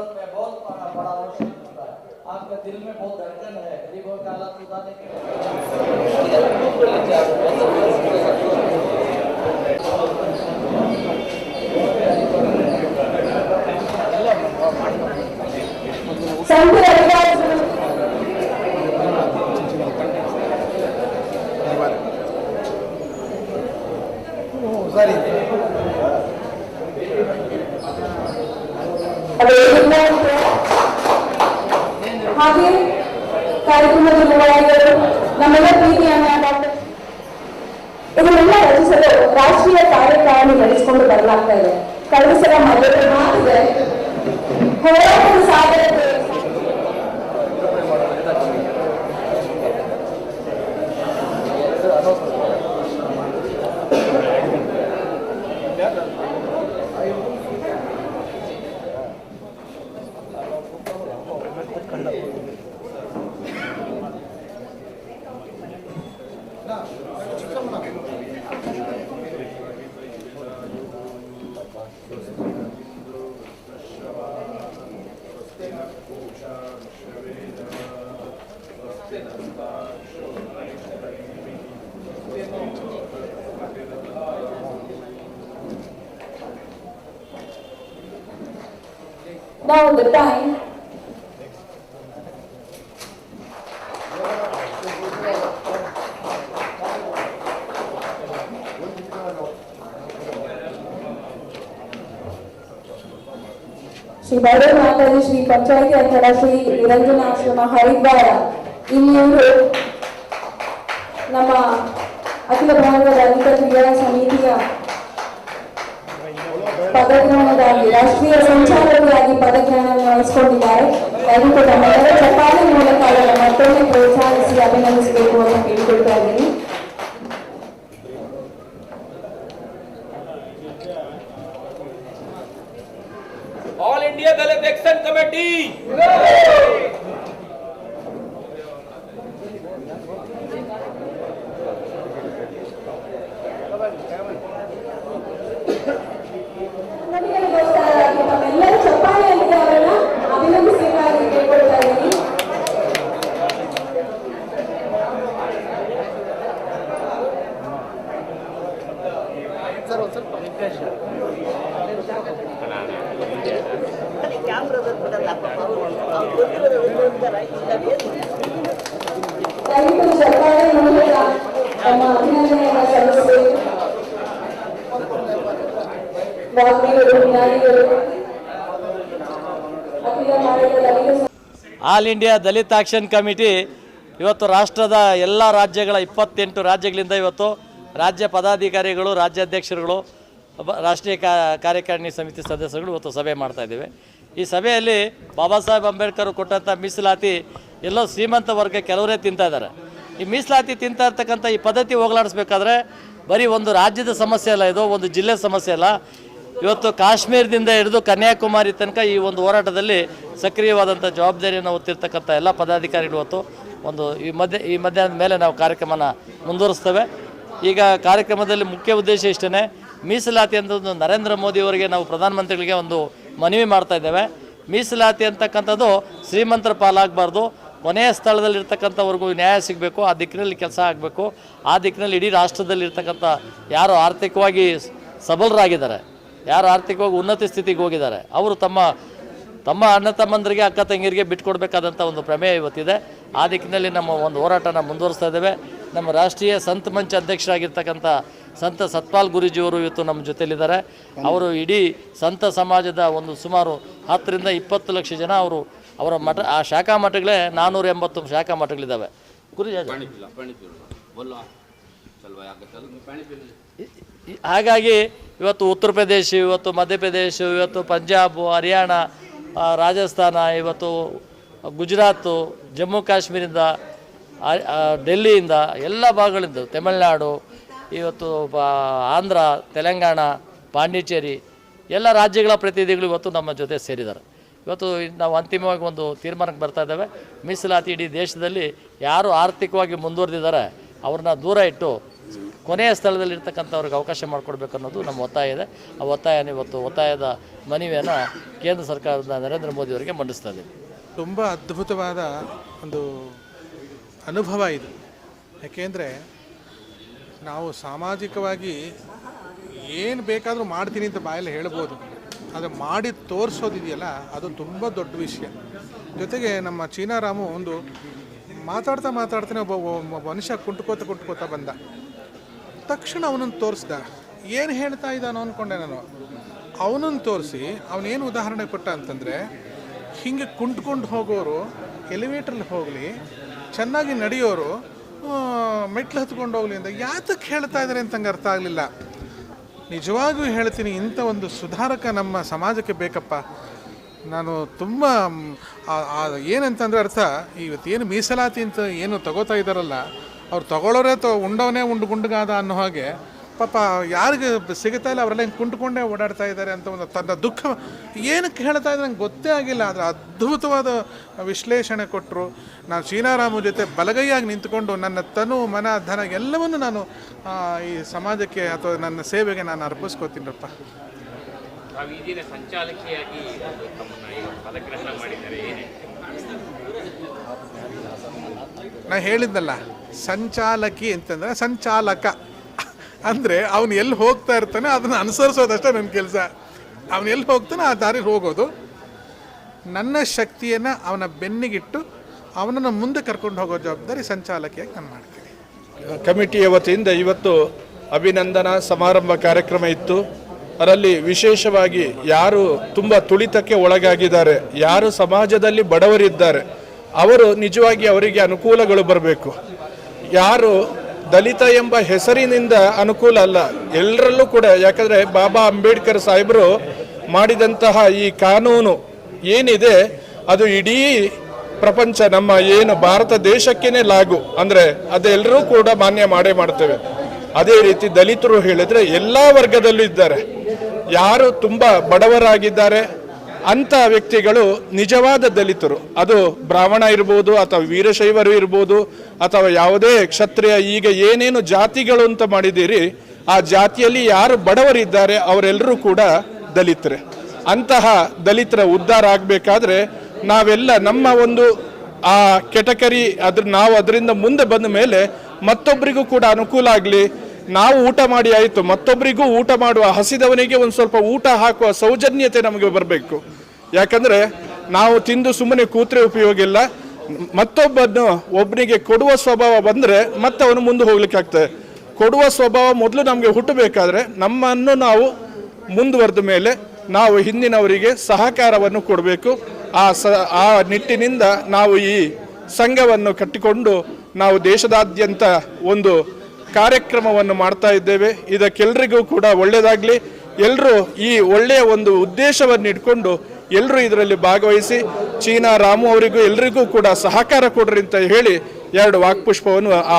पास में बहुत बड़ा बड़ा रोशन होता है। आपके दिल में बहुत धड़कन है। गरीबों का हालत सुधारने के ಸಂಘ ನಿರ್ವಹಣೆಗಳು ನಮ್ಮೆಲ್ಲ ಪ್ರೀತಿಯ ಡಾಕ್ಟರ್ ಇದನ್ನೆಲ್ಲ ರಚಿಸಲು ರಾಷ್ಟ್ರೀಯ ಕಾರ್ಯಕಾರಿಣಿ ನಡೆಸಿಕೊಂಡು ಬರಲಾಗ್ತಾ ಇದೆ. ಕಳೆದ ಸಲ ಮದುವೆ ಮಾತಿದೆ ಹೋರಾಟದ Now the time. श्री बड़े माता जी श्री पंचायत अंतर्राष्ट्रीय निरंजन आश्रम हरिद्वार ಇಲ್ಲಿ ಇವರು ನಮ್ಮ ಅಖಿಲ ಭಾರತ ದಲಿತ ಕ್ರೀಡಾ ಸಮಿತಿಯ ಪದಗ್ರಹಣದಲ್ಲಿ ರಾಷ್ಟ್ರೀಯ ಸಂಚಾಲಕರಾಗಿ ಪದಗ್ರಹಣವನ್ನು ವಹಿಸಿಕೊಂಡಿದ್ದಾರೆ ದಯವಿಟ್ಟು ತಮ್ಮೆಲ್ಲರ ಚಪಾತಿ ಮೂಲಕ ಅವರ ಮತ್ತೊಮ್ಮೆ ಪ್ರೋತ್ಸಾಹಿಸಿ ಅಭಿನಂದಿಸಬೇಕು ಅಂತ ಕೇಳಿಕೊಳ್ತಾ ಇದ್ದೀನಿ all India Dalit action committee all India Dalit action committee ಇವತ್ತು ರಾಷ್ಟ್ರದ ಎಲ್ಲ ರಾಜ್ಯಗಳ ಇಪ್ಪತ್ತೆಂಟು ರಾಜ್ಯಗಳಿಂದ ಇವತ್ತು ರಾಜ್ಯ ಪದಾಧಿಕಾರಿಗಳು, ರಾಜ್ಯಾಧ್ಯಕ್ಷರುಗಳು ರಾಷ್ಟ್ರೀಯ ಕಾರ್ಯಕಾರಿಣಿ ಸಮಿತಿ ಸದಸ್ಯರುಗಳು ಇವತ್ತು ಸಭೆ ಮಾಡ್ತಾ ಇದ್ದೇವೆ. ಈ ಸಭೆಯಲ್ಲಿ ಬಾಬಾ ಸಾಹೇಬ್ ಅಂಬೇಡ್ಕರ್ ಕೊಟ್ಟಂಥ ಮೀಸಲಾತಿ ಎಲ್ಲೋ ಶ್ರೀಮಂತ ವರ್ಗ ಕೆಲವರೇ ತಿಂತಾ ಇದ್ದಾರೆ. ಈ ಮೀಸಲಾತಿ ತಿಂತಾ ಇರ್ತಕ್ಕಂಥ ಈ ಪದ್ಧತಿ ಹೋಗಲಾಡಿಸ್ಬೇಕಾದ್ರೆ ಬರೀ ಒಂದು ರಾಜ್ಯದ ಸಮಸ್ಯೆ ಅಲ್ಲ, ಇದು ಒಂದು ಜಿಲ್ಲೆ ಸಮಸ್ಯೆ ಅಲ್ಲ. ಇವತ್ತು ಕಾಶ್ಮೀರದಿಂದ ಹಿಡಿದು ಕನ್ಯಾಕುಮಾರಿ ತನಕ ಈ ಒಂದು ಹೋರಾಟದಲ್ಲಿ ಸಕ್ರಿಯವಾದಂಥ ಜವಾಬ್ದಾರಿಯನ್ನು ಹೊತ್ತಿರ್ತಕ್ಕಂಥ ಎಲ್ಲ ಪದಾಧಿಕಾರಿಗಳು ಇವತ್ತು ಒಂದು ಈ ಮಧ್ಯ, ಈ ಮಧ್ಯಾಹ್ನದ ಮೇಲೆ ನಾವು ಕಾರ್ಯಕ್ರಮನ ಮುಂದುವರಿಸ್ತೇವೆ. ಈಗ ಕಾರ್ಯಕ್ರಮದಲ್ಲಿ ಮುಖ್ಯ ಉದ್ದೇಶ ಇಷ್ಟೇ ಮೀಸಲಾತಿ ಅಂತ ಒಂದು ನರೇಂದ್ರ ಮೋದಿಯವರಿಗೆ ನಾವು ಪ್ರಧಾನಮಂತ್ರಿಗಳಿಗೆ ಒಂದು ಮನವಿ ಮಾಡ್ತಾ ಇದ್ದೇವೆ. ಮೀಸಲಾತಿ ಅಂತಕ್ಕಂಥದ್ದು ಶ್ರೀಮಂತರ ಪಾಲಾಗಬಾರ್ದು. ಕೊನೆಯ ಸ್ಥಳದಲ್ಲಿರ್ತಕ್ಕಂಥವ್ರಿಗೂ ನ್ಯಾಯ ಸಿಗಬೇಕು, ಆ ದಿಕ್ಕಿನಲ್ಲಿ ಕೆಲಸ ಆಗಬೇಕು. ಆ ದಿಕ್ಕಿನಲ್ಲಿ ಇಡೀ ರಾಷ್ಟ್ರದಲ್ಲಿ ಇರ್ತಕ್ಕಂಥ ಯಾರು ಆರ್ಥಿಕವಾಗಿ ಸಬಲರಾಗಿದ್ದಾರೆ ಯಾರು ಆರ್ಥಿಕವಾಗಿ ಉನ್ನತ ಸ್ಥಿತಿಗೆ ಹೋಗಿದ್ದಾರೆ, ಅವರು ತಮ್ಮ ತಮ್ಮ ಅಣ್ಣ ತಮ್ಮಂದರಿಗೆ, ಅಕ್ಕ ತಂಗಿರಿಗೆ ಬಿಟ್ಕೊಡ್ಬೇಕಾದಂಥ ಒಂದು ಪ್ರಮೇಯ ಇವತ್ತಿದೆ. ಆ ದಿಕ್ಕಿನಲ್ಲಿ ನಮ್ಮ ಒಂದು ಹೋರಾಟನ ಮುಂದುವರಿಸ್ತಾ ಇದ್ದೇವೆ. ನಮ್ಮ ರಾಷ್ಟ್ರೀಯ ಸಂತ ಮಂಚ ಅಧ್ಯಕ್ಷರಾಗಿರ್ತಕ್ಕಂಥ ಸಂತ ಸತ್ಪಾಲ್ ಗುರೂಜಿಯವರು ಇವತ್ತು ನಮ್ಮ ಜೊತೆಯಲ್ಲಿದ್ದಾರೆ. ಅವರು ಇಡೀ ಸಂತ ಸಮಾಜದ ಒಂದು ಸುಮಾರು ಹತ್ತರಿಂದ ಇಪ್ಪತ್ತು ಲಕ್ಷ ಜನ ಅವರು ಅವರ ಮಠ, ಆ ಶಾಖಾ ಮಠಗಳೇ ನಾನ್ನೂರ ಎಂಬತ್ತು ಶಾಖಾ ಮಠಗಳಿದ್ದಾವೆ. ಗುರುಜಿ ಹಾಗಾಗಿ ಇವತ್ತು ಉತ್ತರ ಪ್ರದೇಶ, ಇವತ್ತು ಮಧ್ಯಪ್ರದೇಶ ಇವತ್ತು ಪಂಜಾಬ್, ಹರಿಯಾಣ ರಾಜಸ್ಥಾನ, ಇವತ್ತು ಗುಜರಾತು, ಜಮ್ಮು ಕಾಶ್ಮೀರಿಂದ ಡೆಲ್ಲಿಯಿಂದ ಎಲ್ಲ ಭಾಗಗಳಿಂದ ತಮಿಳುನಾಡು, ಇವತ್ತು ಆಂಧ್ರ, ತೆಲಂಗಾಣ, ಪಾಂಡಿಚೇರಿ ಎಲ್ಲ ರಾಜ್ಯಗಳ ಪ್ರತಿನಿಧಿಗಳು ಇವತ್ತು ನಮ್ಮ ಜೊತೆ ಸೇರಿದ್ದಾರೆ. ಇವತ್ತು ನಾವು ಅಂತಿಮವಾಗಿ ಒಂದು ತೀರ್ಮಾನಕ್ಕೆ ಬರ್ತಾ ಇದ್ದೇವೆ. ಮೀಸಲಾತಿ ಇಡೀ ದೇಶದಲ್ಲಿ ಯಾರು ಆರ್ಥಿಕವಾಗಿ ಮುಂದುವರೆದಿದ್ದಾರೆ, ಅವ್ರನ್ನ ದೂರ ಇಟ್ಟು ಕೊನೆಯ ಸ್ಥಳದಲ್ಲಿರ್ತಕ್ಕಂಥವ್ರಿಗೆ ಅವಕಾಶ ಮಾಡಿಕೊಡ್ಬೇಕು ಅನ್ನೋದು ನಮ್ಮ ಒತ್ತಾಯ ಇದೆ. ಆ ಒತ್ತಾಯನ ಇವತ್ತು ಒತ್ತಾಯದ ಮನವಿಯನ್ನು ಕೇಂದ್ರ ಸರ್ಕಾರದ ನರೇಂದ್ರ ಮೋದಿ ಅವರಿಗೆ ಮಂಡಿಸ್ತಾ ಇದ್ದೀವಿ. ತುಂಬ ಅದ್ಭುತವಾದ ಒಂದು ಅನುಭವ ಇದು. ಯಾಕೆಂದರೆ ನಾವು ಸಾಮಾಜಿಕವಾಗಿ ಏನು ಬೇಕಾದರೂ ಮಾಡ್ತೀನಿ ಅಂತ ಬಾಯಲ್ಲಿ ಹೇಳ್ಬೋದು. ಆದರೆ ಮಾಡಿ ತೋರಿಸೋದಿದೆಯಲ್ಲ, ಅದು ತುಂಬ ದೊಡ್ಡ ವಿಷಯ. ಜೊತೆಗೆ ನಮ್ಮ ಚೀನಾರಾಮು ಒಂದು ಮಾತಾಡ್ತಾ ಮಾತಾಡ್ತಾನೆ ಒಬ್ಬ ಮನುಷ್ಯ ಕುಂಟ್ಕೋತ ಕುಂಟ್ಕೋತ ಬಂದ. ತಕ್ಷಣ ಅವನನ್ನು ತೋರಿಸ್ದ. ಏನು ಹೇಳ್ತಾ ಇದ್ದಾನೋ ಅಂದ್ಕೊಂಡೆ ನಾನು. ಅವನನ್ನು ತೋರಿಸಿ, ಅವನೇನು ಉದಾಹರಣೆ ಕೊಟ್ಟ ಅಂತಂದರೆ, ಹಿಂಗೆ ಕುಂಟ್ಕೊಂಡು ಹೋಗೋರು ಎಲಿವೇಟ್ರಲ್ಲಿ ಹೋಗಲಿ, ಚೆನ್ನಾಗಿ ನಡೆಯೋರು ಮೆಟ್ಲು ಹತ್ಕೊಂಡು ಹೋಗ್ಲಿ ಅಂತ ಯಾತಕ್ಕೆ ಹೇಳ್ತಾ ಇದ್ದಾರೆ ಅಂತಂಗೆ ಅರ್ಥ ಆಗಲಿಲ್ಲ. ನಿಜವಾಗೂ ಹೇಳ್ತೀನಿ, ಇಂಥ ಒಂದು ಸುಧಾರಕ ನಮ್ಮ ಸಮಾಜಕ್ಕೆ ಬೇಕಪ್ಪ. ನಾನು ತುಂಬ ಏನಂತಂದ್ರೆ ಅರ್ಥ, ಇವತ್ತೇನು ಮೀಸಲಾತಿ ಅಂತ ಏನು ತಗೋತಾ ಇದ್ದಾರಲ್ಲ ಅವ್ರು ತಗೊಳ್ಳೋರೇ ತೊ, ಉಂಡವನೇ ಉಂಡು ಗುಂಡುಗಾದ ಅನ್ನೋ ಹಾಗೆ. ಪಾಪ ಯಾರಿಗೆ ಸಿಗುತ್ತಾ ಇಲ್ಲ, ಅವರೆಲ್ಲ ಹಿಂಗೆ ಕುಂಟ್ಕೊಂಡೇ ಓಡಾಡ್ತಾ ಇದ್ದಾರೆ ಅಂತ ಒಂದು ತನ್ನ ದುಃಖ. ಏನಕ್ಕೆ ಹೇಳ್ತಾ ಇದ್ದಾರೆ ನಂಗೆ ಗೊತ್ತೇ ಆಗಿಲ್ಲ, ಆದರೆ ಅದ್ಭುತವಾದ ವಿಶ್ಲೇಷಣೆ ಕೊಟ್ಟರು ನಾನು ಚೀನಾರಾಮು ಜೊತೆ ಬಲಗೈಯಾಗಿ ನಿಂತ್ಕೊಂಡು ನನ್ನ ತನು, ಮನ, ಧನ ಎಲ್ಲವನ್ನು ನಾನು ಈ ಸಮಾಜಕ್ಕೆ ಅಥವಾ ನನ್ನ ಸೇವೆಗೆ ನಾನು ದಿನ ಸಂಚಾಲಕಿಯಾಗಿ ನಾ ಹೇಳಿದ್ನಲ್ಲ, ಸಂಚಾಲಕಿ ಅಂತಂದ್ರೆ ಸಂಚಾಲಕ. ಅಂದರೆ ಅವನು ಎಲ್ಲಿ ಹೋಗ್ತಾ ಇರ್ತಾನೆ ಅದನ್ನು ಅನುಸರಿಸೋದಷ್ಟೇ ನನ್ನ ಕೆಲಸ. ಅವನು ಎಲ್ಲಿ ಹೋಗ್ತಾನೆ ಆ ದಾರಿ ಹೋಗೋದು. ನನ್ನ ಶಕ್ತಿಯನ್ನು ಅವನ ಬೆನ್ನಿಗಿಟ್ಟು ಅವನನ್ನು ಮುಂದೆ ಕರ್ಕೊಂಡು ಹೋಗೋ ಜವಾಬ್ದಾರಿ ಸಂಚಾಲಕಿಯಾಗಿ ನಾನು ಮಾಡ್ತೀನಿ. ಕಮಿಟಿಯ ವತಿಯಿಂದ ಇವತ್ತು ಅಭಿನಂದನಾ ಸಮಾರಂಭ ಕಾರ್ಯಕ್ರಮ ಇತ್ತು. ಅದರಲ್ಲಿ ವಿಶೇಷವಾಗಿ ಯಾರು ತುಂಬ ತುಳಿತಕ್ಕೆ ಒಳಗಾಗಿದ್ದಾರೆ, ಯಾರು ಸಮಾಜದಲ್ಲಿ ಬಡವರಿದ್ದಾರೆ, ಅವರು ನಿಜವಾಗಿ ಅವರಿಗೆ ಅನುಕೂಲಗಳು ಬರಬೇಕು. ಯಾರು ದಲಿತ ಎಂಬ ಹೆಸರಿನಿಂದ ಅನುಕೂಲ ಅಲ್ಲ ಎಲ್ಲರಲ್ಲೂ ಕೂಡ, ಯಾಕಂದರೆ ಬಾಬಾ ಅಂಬೇಡ್ಕರ್ ಸಾಹೇಬರು ಮಾಡಿದಂತಹ ಈ ಕಾನೂನು ಏನಿದೆ, ಅದು ಇಡೀ ಪ್ರಪಂಚ, ನಮ್ಮ ಏನು ಭಾರತ ದೇಶಕ್ಕೇನೆ ಲಾಗು, ಅಂದರೆ ಅದೆಲ್ಲರೂ ಕೂಡ ಮಾನ್ಯ ಮಾಡೇ ಮಾಡ್ತೇವೆ. ಅದೇ ರೀತಿ ದಲಿತರು ಹೇಳಿದ್ರೆ ಎಲ್ಲ ವರ್ಗದಲ್ಲೂ ಇದ್ದಾರೆ. ಯಾರು ತುಂಬ ಬಡವರಾಗಿದ್ದಾರೆ ಅಂತ ವ್ಯಕ್ತಿಗಳು ನಿಜವಾದ ದಲಿತರು. ಅದು ಬ್ರಾಹ್ಮಣ ಇರ್ಬೋದು ಅಥವಾ ವೀರಶೈವರು ಇರ್ಬೋದು ಅಥವಾ ಯಾವುದೇ ಕ್ಷತ್ರಿಯ, ಈಗ ಏನೇನು ಜಾತಿಗಳು ಅಂತ ಮಾಡಿದ್ದೀರಿ, ಆ ಜಾತಿಯಲ್ಲಿ ಯಾರು ಬಡವರಿದ್ದಾರೆ ಅವರೆಲ್ಲರೂ ಕೂಡ ದಲಿತರೆ. ಅಂತಹ ದಲಿತರ ಉದ್ಧಾರ ಆಗಬೇಕಾದ್ರೆ ನಾವೆಲ್ಲ ನಮ್ಮ ಒಂದು, ಆ ಕೆಟಕರಿ ಅದ್ರ, ನಾವು ಅದರಿಂದ ಮುಂದೆ ಬಂದ ಮೇಲೆ ಮತ್ತೊಬ್ಬರಿಗೂ ಕೂಡ ಅನುಕೂಲ ಆಗಲಿ ನಾವು ಊಟ ಮಾಡಿ ಆಯಿತು ಮತ್ತೊಬ್ಬರಿಗೂ ಊಟ ಮಾಡುವ, ಹಸಿದವನಿಗೆ ಒಂದು ಸ್ವಲ್ಪ ಊಟ ಹಾಕುವ ಸೌಜನ್ಯತೆ ನಮಗೆ ಬರಬೇಕು. ಯಾಕಂದ್ರೆ ನಾವು ತಿಂದು ಸುಮ್ಮನೆ ಕೂತ್ರೆ ಉಪಯೋಗ ಇಲ್ಲ. ಮತ್ತೊಬ್ಬನು ಒಬ್ಬನಿಗೆ ಕೊಡುವ ಸ್ವಭಾವ ಬಂದರೆ ಮತ್ತೆ ಅವನು ಮುಂದೆ ಹೋಗ್ಲಿಕ್ಕೆ ಆಗ್ತದೆ. ಕೊಡುವ ಸ್ವಭಾವ ಮೊದಲು ನಮಗೆ ಹುಟ್ಟಬೇಕಾದ್ರೆ ನಮ್ಮನ್ನು ನಾವು ಮುಂದುವರೆದ ಮೇಲೆ ನಾವು ಹಿಂದಿನವರಿಗೆ ಸಹಕಾರವನ್ನು ಕೊಡಬೇಕು. ಆ ಸ, ಆ ನಿಟ್ಟಿನಿಂದ ನಾವು ಈ ಸಂಘವನ್ನು ಕಟ್ಟಿಕೊಂಡು ನಾವು ದೇಶದಾದ್ಯಂತ ಒಂದು ಕಾರ್ಯಕ್ರಮವನ್ನು ಮಾಡ್ತಾ ಇದ್ದೇವೆ. ಇದಕ್ಕೆಲ್ಲರಿಗೂ ಕೂಡ ಒಳ್ಳೆಯದಾಗಲಿ ಎಲ್ಲರೂ ಈ ಒಳ್ಳೆಯ ಒಂದು ಉದ್ದೇಶವನ್ನು ಇಟ್ಕೊಂಡು ಎಲ್ಲರೂ ಇದರಲ್ಲಿ ಭಾಗವಹಿಸಿ, ಚೀನಾ ರಾಮು ಅವರಿಗೂ ಎಲ್ರಿಗೂ ಕೂಡ ಸಹಕಾರ ಕೊಡ್ರಿ ಅಂತ ಹೇಳಿ ಎರಡು ವಾಕ್ಪುಷ್ಪವನ್ನು ಆ